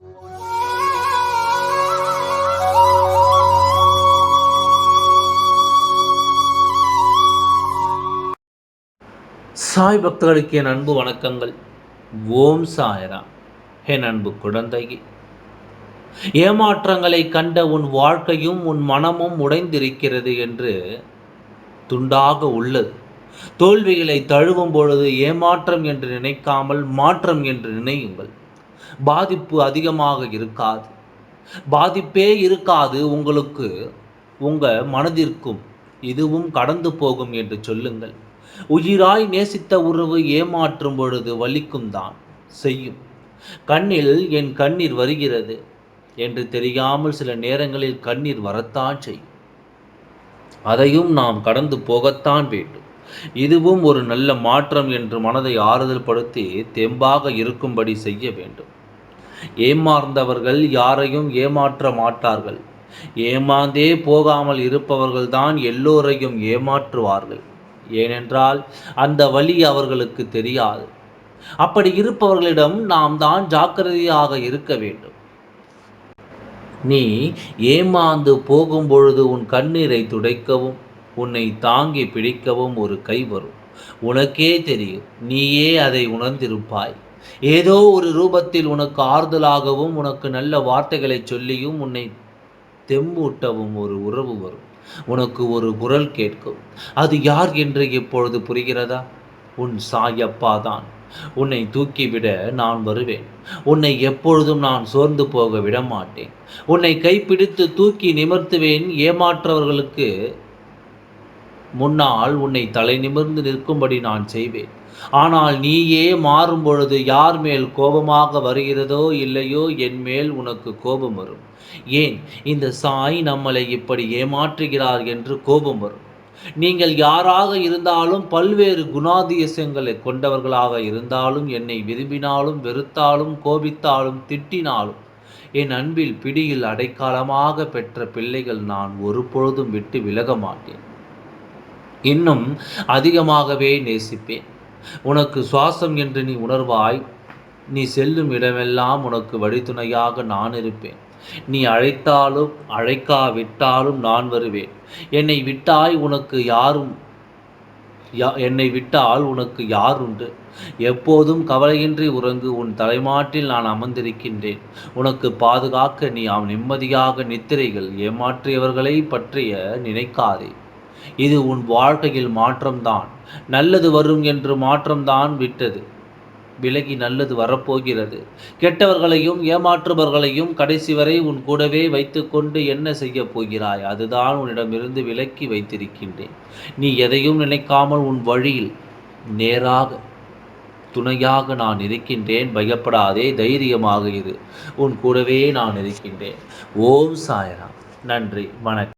சாய் பக்தர்களுக்கு என் அன்பு வணக்கங்கள். ஓம் சாயரா என் அன்பு குழந்தையே. ஏமாற்றங்களை கண்ட உன் வாழ்க்கையும் உன் மனமும் உடைந்திருக்கிறது என்று துண்டாக உள்ளது. தோல்விகளை தழுவும் பொழுது ஏமாற்றம் என்று நினைக்காமல் மாற்றம் என்று நினையுங்கள். பாதிப்பு அதிகமாக இருக்காது. பாதிப்பே இருக்காது உங்களுக்கு உங்கள் மனதிற்கும். இதுவும் கடந்து போகும் என்று சொல்லுங்கள். உயிராய் நேசித்த உறவு ஏமாற்றும் பொழுது வலிக்கும் தான் செய்யும். கண்ணில் என் கண்ணீர் வருகிறது என்று தெரியாமல் சில நேரங்களில் கண்ணீர் வரத்தான் செய்யும். அதையும் நாம் கடந்து போகத்தான் வேண்டும். இதுவும் ஒரு நல்ல மாற்றம் என்று மனதை ஆறுதல் படுத்தி தெம்பாக இருக்கும்படி செய்ய வேண்டும். ஏமாந்தவர்கள் யாரையும் ஏமாற்ற மாட்டார்கள். ஏமாந்தே போகாமல் இருப்பவர்கள்தான் எல்லோரையும் ஏமாற்றுவார்கள். ஏனென்றால் அந்த வழி அவர்களுக்கு தெரியாது. அப்படி இருப்பவர்களிடம் நாம் தான் ஜாக்கிரதையாக இருக்க வேண்டும். நீ ஏமாந்து போகும் பொழுது உன் கண்ணீரை துடைக்கவும் உன்னை தாங்கி பிடிக்கவும் ஒரு கை வரும். உனக்கே தெரியும் நீயே அதை உணர்ந்திருப்பாய். ஏதோ ஒரு ரூபத்தில் உனக்கு ஆறுதலாகவும் உனக்கு நல்ல வார்த்தைகளை சொல்லியும் உன்னை தெம்பூட்டவும் ஒரு உறவு வரும். உனக்கு ஒரு குரல் கேட்கும். அது யார் என்று இப்பொழுது புரிகிறதா? உன் சாயப்பா தான். உன்னை தூக்கிவிட நான் வருவேன். உன்னை எப்பொழுதும் நான் சோர்ந்து போக விட மாட்டேன் உன்னை கைப்பிடித்து தூக்கி நிமிர்த்துவேன் ஏமாற்றவர்களுக்கு முன்னால் உன்னை தலை நிமிர்ந்து நிற்கும்படி நான் செய்வேன். ஆனால் நீயே மாறும் பொழுது யார் மேல் கோபமாக வருகிறதோ இல்லையோ என் மேல் உனக்கு கோபம் வரும். ஏன்? இந்த சாய் நம்மளை இப்படி ஏமாற்றுகிறார் என்று கோபம் வரும். நீங்கள் யாராக இருந்தாலும் பல்வேறு குணாதிசயங்களை கொண்டவர்களாக இருந்தாலும் என்னை விரும்பினாலும் வெறுத்தாலும் கோபித்தாலும் திட்டினாலும் என் அன்பில் பிடியில் அடைக்காலமாக பெற்ற பிள்ளைகள் நான் ஒருபொழுதும் விட்டு விலக மாட்டேன். இன்னும் அதிகமாகவே நேசிப்பேன். உனக்கு சுவாசம் என்று நீ உணர்வாய் நீ செல்லும் இடமெல்லாம் உனக்கு வழித்துணையாக நான் இருப்பேன். நீ அழைத்தாலும் அழைக்காவிட்டாலும் நான் வருவேன். என்னை விட்டாய் உனக்கு யாரும் யா என்னை விட்டால் உனக்கு யார் உண்டு? எப்போதும் கவலையின்றி உறங்கு உன் தலைமாட்டில் நான் அமர்ந்திருக்கின்றேன். உனக்கு பாதுகாக்க நீ நிம்மதியாக நித்திரைகள் ஏமாற்றியவர்களை பற்றிய நினைக்காதே. இது உன் வாழ்க்கையில் மாற்றம்தான். நல்லது வரும் என்று மாற்றம்தான் விட்டது. விலகி நல்லது வரப்போகிறது. கெட்டவர்களையும் ஏமாற்றுபவர்களையும் கடைசி வரை உன் கூடவே வைத்துக்கொண்டு என்ன செய்ய போகிறாய்? அதுதான் உன்னிடமிருந்து விலக்கி வைத்திருக்கின்றேன். நீ எதையும் நினைக்காமல் உன் வழியில் நேராக துணையாக நான் இருக்கின்றேன். பயப்படாதே தைரியமாக இரு. உன் கூடவே நான் இருக்கின்றேன். ஓம் சாயராம். நன்றி. வணக்கம்.